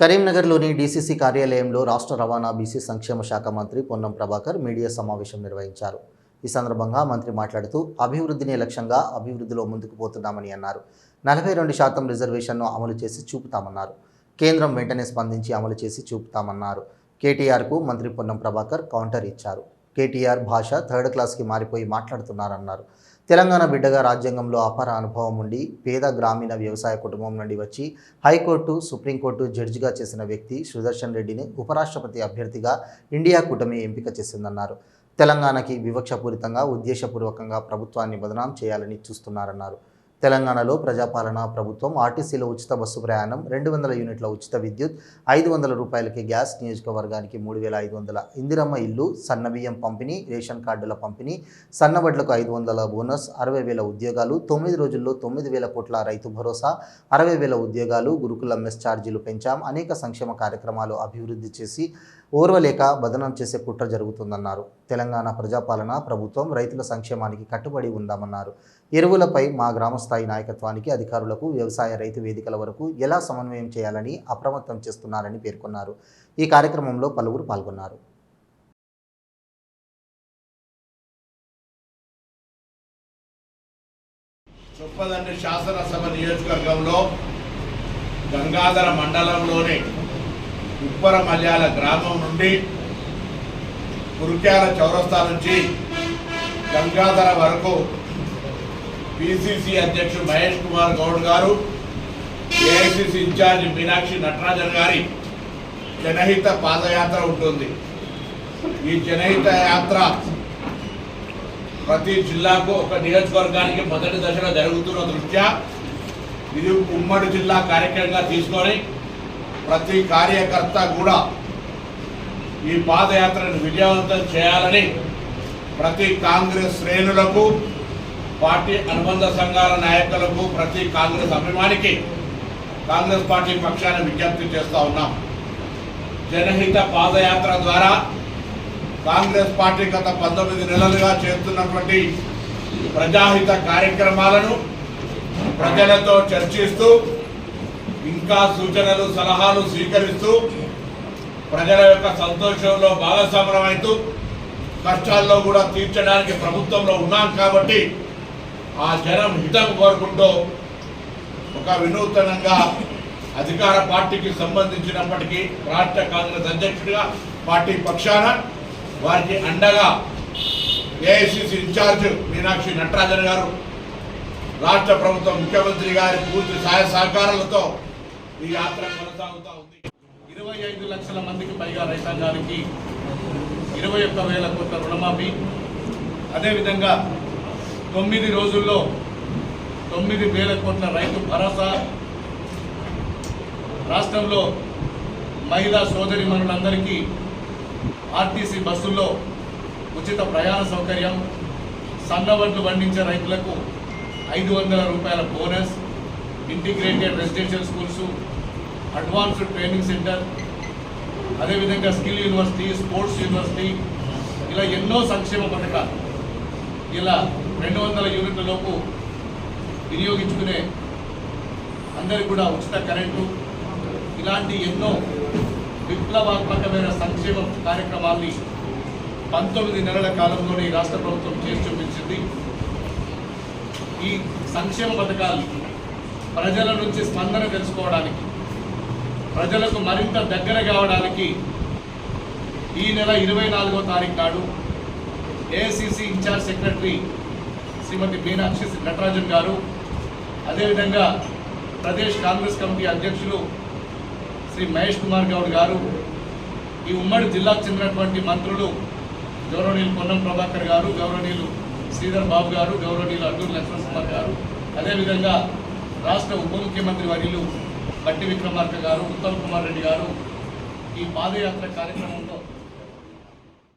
కరీంనగర్లోని డీసీసీ కార్యాలయంలో రాష్ట్ర రవాణా బీసీ సంక్షేమ శాఖ మంత్రి పొన్నం ప్రభాకర్ మీడియా సమావేశం నిర్వహించారు. ఈ సందర్భంగా మంత్రి మాట్లాడుతూ అభివృద్ధిని లక్ష్యంగా అభివృద్ధిలో ముందుకు పోతున్నామని అన్నారు. నలభై రెండు శాతం రిజర్వేషన్ను అమలు చేసి చూపుతామన్నారు. కేంద్రం వెంటనే స్పందించి అమలు చేసి చూపుతామన్నారు. కేటీఆర్కు మంత్రి పొన్నం ప్రభాకర్ కౌంటర్ ఇచ్చారు. కేటీఆర్ భాష థర్డ్ క్లాస్కి మారిపోయి మాట్లాడుతున్నారన్నారు. తెలంగాణ బిడ్డగా రాజ్యాంగంలో అపార అనుభవం ఉండి పేద గ్రామీణ వ్యవసాయ కుటుంబం నుండి వచ్చి హైకోర్టు సుప్రీంకోర్టు జడ్జిగా చేసిన వ్యక్తి సుదర్శన్ రెడ్డిని ఉపరాష్ట్రపతి అభ్యర్థిగా ఇండియా కూటమి ఎంపిక చేసిందన్నారు. తెలంగాణకి వివక్షపూరితంగా ఉద్దేశపూర్వకంగా ప్రభుత్వాన్ని బదనాం చేయాలని చూస్తున్నారన్నారు. తెలంగాణలో ప్రజాపాలన ప్రభుత్వం ఆర్టీసీలో ఉచిత బస్సు ప్రయాణం రెండు వందల యూనిట్ల ఉచిత విద్యుత్ ఐదు వందల రూపాయలకి గ్యాస్ నియోజకవర్గానికి మూడు వేల ఐదు వందల. ఇందిరమ్మ ఇల్లు సన్నబియ్యం పంపిణీ రేషన్ కార్డుల పంపిణీ సన్నబడ్లకు ఐదు వందల బోనస్ అరవై వేల ఉద్యోగాలు తొమ్మిది రోజుల్లో తొమ్మిది వేల కోట్ల రైతు భరోసా అరవై వేల ఉద్యోగాలు గురుకుల మెస్ ఛార్జీలు పెంచాం అనేక సంక్షేమ కార్యక్రమాలు అభివృద్ధి చేసి ఓర్వలేక బదనం చేసే కుట్ర జరుగుతుందన్నారు. తెలంగాణ ప్రజాపాలన ప్రభుత్వం రైతుల సంక్షేమానికి కట్టుబడి ఉందామన్నారు. ఎరువులపై మా స్థాయి నాయకత్వానికి అధికారులకు వ్యవసాయ రైతు వేదికల వరకు ఎలా సమన్వయం చేయాలని అప్రమత్తం చేస్తున్నారని పేర్కొన్నారు. ఈ కార్యక్రమంలో పలువురు పాల్గొన్నారు. చొప్పదండి శాసనసభ నియోజకవర్గంలో గంగాధర మండలంలోని ఉప్పర మల్యాల గ్రామం నుండి కురుక్యాల చౌరస్తా నుంచి గంగాధర వరకు పిసిసి అధ్యక్షుడు మహేష్ కుమార్ గౌడ్ గారు ఏఐసిసి ఇన్ఛార్జ్ మీనాక్షి నటరాజన్ గారి జనహిత పాదయాత్ర ఉంటుంది. ఈ జనహిత యాత్ర ప్రతి జిల్లాకు ఒక నియోజకవర్గానికి మొదటి దశలో జరుగుతున్న దృష్ట్యా ఇది ఉమ్మడి జిల్లా కార్యక్రమంగా తీసుకొని ప్రతి కార్యకర్త కూడా ఈ పాదయాత్రను విజయవంతం చేయాలని ప్రతి కాంగ్రెస్ శ్రేణులకు పార్టీ అనుబంధ సంఘాల నాయకులకు ప్రతి కాంగ్రెస్ అభిమానికి కాంగ్రెస్ పార్టీ పక్షాన విజ్ఞప్తి చేస్తూ ఉన్నాం. జనహిత పాదయాత్ర ద్వారా కాంగ్రెస్ పార్టీ గత పంతొమ్మిది నెలలుగా చేస్తున్నటువంటి ప్రజాహిత కార్యక్రమాలను ప్రజలతో చర్చిస్తూ ఇంకా సూచనలు సలహాలు స్వీకరిస్తూ ప్రజల యొక్క సంతోషంలో భాగస్వామ్యమైతూ కష్టాల్లో కూడా తీర్చడానికి ప్రభుత్వంలో ఉన్నాం కాబట్టి ఆ జనం హితం కోరుకుంటూ ఒక వినూతనంగా అధికార పార్టీకి సంబంధించినప్పటికీ రాష్ట్ర కాంగ్రెస్ అధ్యక్షుడిగా పార్టీ పక్షాన వారికి అండగా ఏఐసిసి ఇన్ఛార్జ్ మీనాక్షి నటరాజన్ గారు రాష్ట్ర ప్రభుత్వం ముఖ్యమంత్రి గారి పూర్తి సహాయ సహకారాలతో ఈ యాత్ర కొనసాగుతూ ఉంది. ఇరవై ఐదు లక్షల మందికి పైగా రైతాంగానికి ఇరవై ఒక్క వేల కోట్ల రుణమాఫీ. అదేవిధంగా తొమ్మిది రోజుల్లో తొమ్మిది వేల కోట్ల రైతు భరోసా. రాష్ట్రంలో మహిళా సోదరిమణులందరికీ ఆర్టీసీ బస్సుల్లో ఉచిత ప్రయాణ సౌకర్యం సన్నవడ్లు పండించే రైతులకు ఐదు వందల రూపాయల bonus integrated residential schools advanced training centre అదేవిధంగా స్కిల్ యూనివర్సిటీ స్పోర్ట్స్ యూనివర్సిటీ ఇలా ఎన్నో సంక్షేమ పథకాలు. ఇలా రెండు వందల యూనిట్ల లోపు వినియోగించుకునే అందరికి కూడా ఉచిత కరెంటు ఇలాంటి ఎన్నో విప్లవాత్మకమైన సంక్షేమ కార్యక్రమాల్ని పంతొమ్మిది నెలల కాలంలోనే రాష్ట్ర ప్రభుత్వం చేసి చూపించింది. ఈ సంక్షేమ పథకాలు ప్రజల నుంచి స్పందన తెలుసుకోవడానికి ప్రజలకు మరింత దగ్గర కావడానికి ఈ నెల ఇరవై నాలుగో తారీఖు నాడు AICC incharge secretary Shrimati Meenakshi Natarajan garu అదేవిధంగా ప్రదేశ్ కాంగ్రెస్ కమిటీ అధ్యక్షులు శ్రీ మహేష్ కుమార్ గౌడ్ గారు ఈ ఉమ్మడి జిల్లాకు చెందినటువంటి మంత్రులు గౌరవనీయులు పొన్నం ప్రభాకర్ గారు గౌరవనీయులు శ్రీధర్ బాబు గారు గౌరవనీయులు అడ్డూరు లక్ష్మణ్ కుమార్ గారు అదేవిధంగా రాష్ట్ర ఉప ముఖ్యమంత్రి వర్యులు బట్టి విక్రమార్క గారు ఉత్తమ్ కుమార్ రెడ్డి గారు ఈ పాదయాత్ర కార్యక్రమంలో